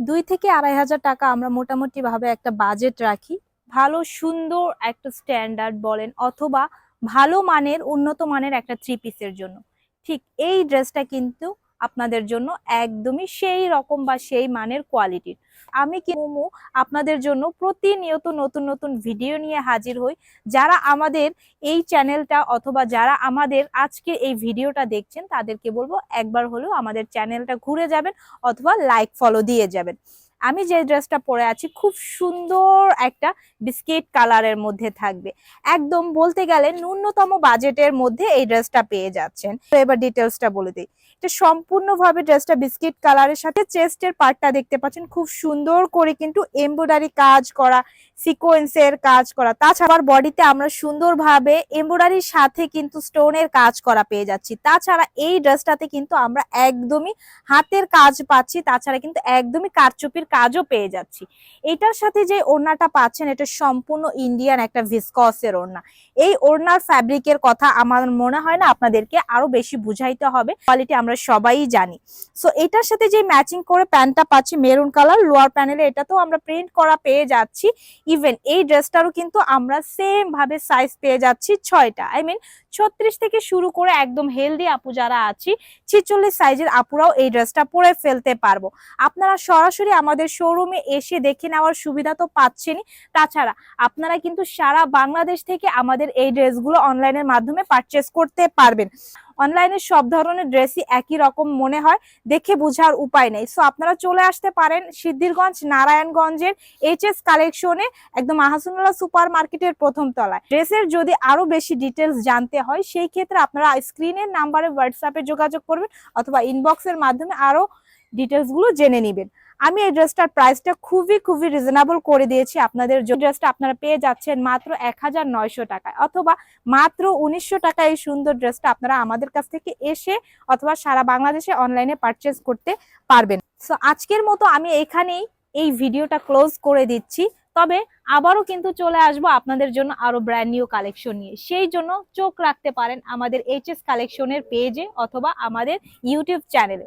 দুই থেকে আড়াই হাজার টাকা আমরা মোটামুটি ভাবে একটা বাজেট রাখি। ভালো, সুন্দর একটা স্ট্যান্ডার্ড বলেন অথবা ভালো মানের, উন্নত মানের একটা থ্রি পিসের জন্য। ঠিক এই ড্রেসটা কিন্তু আপনাদের জন্য একদমই সেই রকম বা সেই মানের কোয়ালিটির আমি কি মোমো আপনাদের জন্য প্রতিনিয়ত নতুন নতুন ভিডিও নিয়ে হাজির হই। যারা আমাদের এই চ্যানেলটা অথবা যারা আমাদের আজকে এই ভিডিওটা দেখছেন, তাদেরকে বলব একবার হলেও আমাদের চ্যানেলটা ঘুরে যাবেন অথবা লাইক ফলো দিয়ে যাবেন। আমি যে ড্রেসটা পরে আছি, খুব সুন্দর একটা বিস্কিট কালারের মধ্যে থাকবে। একদম বলতে গেলে ন্যূনতম বাজেটের মধ্যে এই ড্রেসটা পেয়ে যাচ্ছেন। তো এবার ডিটেলসটা বলে দিই। এটা সম্পূর্ণভাবে ড্রেসটা বিস্কিট কালারের সাথে চেস্টের পার্টটা দেখতে পাচ্ছেন। খুব সুন্দর করে কিন্তু এমব্রয়ডারি কাজ করা সিকোয়েন্সের কাজ করা। তাছাড়া বডিতে আমরা সুন্দরভাবে এমব্রয়ডারির সাথে কিন্তু স্টোনের কাজ করা পেয়ে যাচ্ছি। তাছাড়া এই ড্রেসটাতে কিন্তু আমরা একদমই হাতের কাজ পাচ্ছি। তাছাড়া কিন্তু একদমই কারচুপির কাজও পেয়ে যাচ্ছি। এটার সাথে যে ওড়নাটা পাচ্ছেন, এটা সম্পূর্ণ ইন্ডিয়ান একটা ভিসকসের ওড়না। এই ওড়নার ফ্যাব্রিকের কথা আমার মনে হয় না আপনাদেরকে আরও বেশি বুঝাইতে হবে। কোয়ালিটি আমরা সবাই জানি। সো এটার সাথে যে ম্যাচিং করে প্যান্টটা পাচ্ছি মেরুন কালার লোয়ার প্যানেলে এটা তো আমরা প্রিন্ট করা পেয়ে যাচ্ছি। ইভেন এই ড্রেসটারও কিন্তু আমরা সেম ভাবে সাইজ পেয়ে যাচ্ছি ছয়টা। আই মিন ছত্রিশ থেকে শুরু করে একদম হেলদি আপু যারা আছি, ছিচল্লিশ সাইজের আপুরাও এই ড্রেসটা পরে ফেলতে পারব। আপনারা সরাসরি আমাদের শোরুমে এসে দেখে নেওয়ার সুবিধা তো পাচ্ছেনই। তাছাড়া আপনারা কিন্তু সারা বাংলাদেশ থেকে আমাদের এই ড্রেসগুলো অনলাইনের মাধ্যমে পারচেস করতে পারবেন। অনলাইনে সব ধরনের ড্রেসই একই রকম মনে হয়, দেখে বোঝার উপায় নেই। সো আপনারা চলে আসতে পারেন সিদ্ধিরগঞ্জ, নারায়ণগঞ্জের এইচ এস কালেকশনে একদম আহাসুল্লাহ সুপার মার্কেটের প্রথম তলায়। ড্রেসের যদি আরও বেশি ডিটেলস জানতে হয়, সেই ক্ষেত্রে আপনারা স্ক্রিনের নাম্বারে হোয়াটসঅ্যাপে যোগাযোগ করবেন অথবা ইনবক্সের মাধ্যমে আরও ডিটেলসগুলো জেনে নেবেন। আমি এই ড্রেসটার প্রাইসটা খুবই খুবই রিজনেবল করে দিয়েছি আপনাদের ড্রেসটা আপনারা পেয়ে যাচ্ছেন মাত্র এক হাজার নয়শো টাকায়, অথবা মাত্র উনিশশো টাকায় এই সুন্দর ড্রেসটা আপনারা আমাদের কাছ থেকে এসে অথবা সারা বাংলাদেশে অনলাইনে পারচেস করতে পারবেন। সো আজকের মতো আমি এখানেই এই ভিডিওটা ক্লোজ করে দিচ্ছি। তবে আবারও কিন্তু চলে আসব আপনাদের জন্য আরও ব্র্যান্ড নিউ কালেকশন নিয়ে। সেই জন্য চোখ রাখতে পারেন আমাদের এইচএস কালেকশনের পেজে অথবা আমাদের ইউটিউব চ্যানেলে